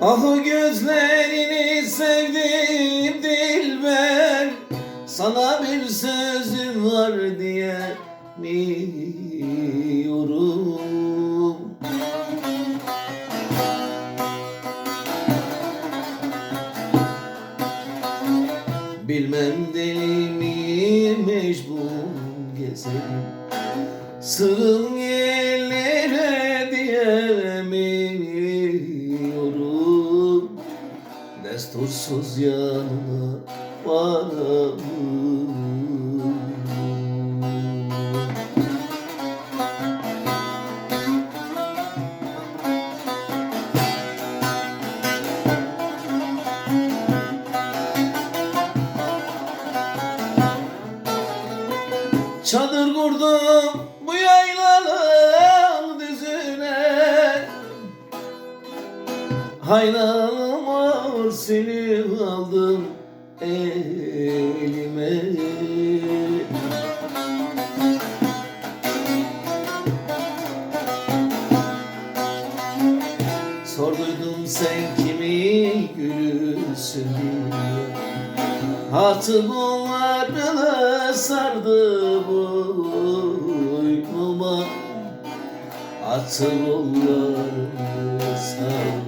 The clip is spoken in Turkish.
Ah gözlerini sevdim dilber. Sana bir sözüm var diye biliyorum. Bilmem deli mi mecbur gezerim Sığın yerlere Destursuz yanına varım Çadır kurdum bu yaylanın düzüne Haynalım ağır seni aldım elime. Sorduydum sen kimi gülüsün Hatı kollarını sardı boynuma Atı kollarını sardı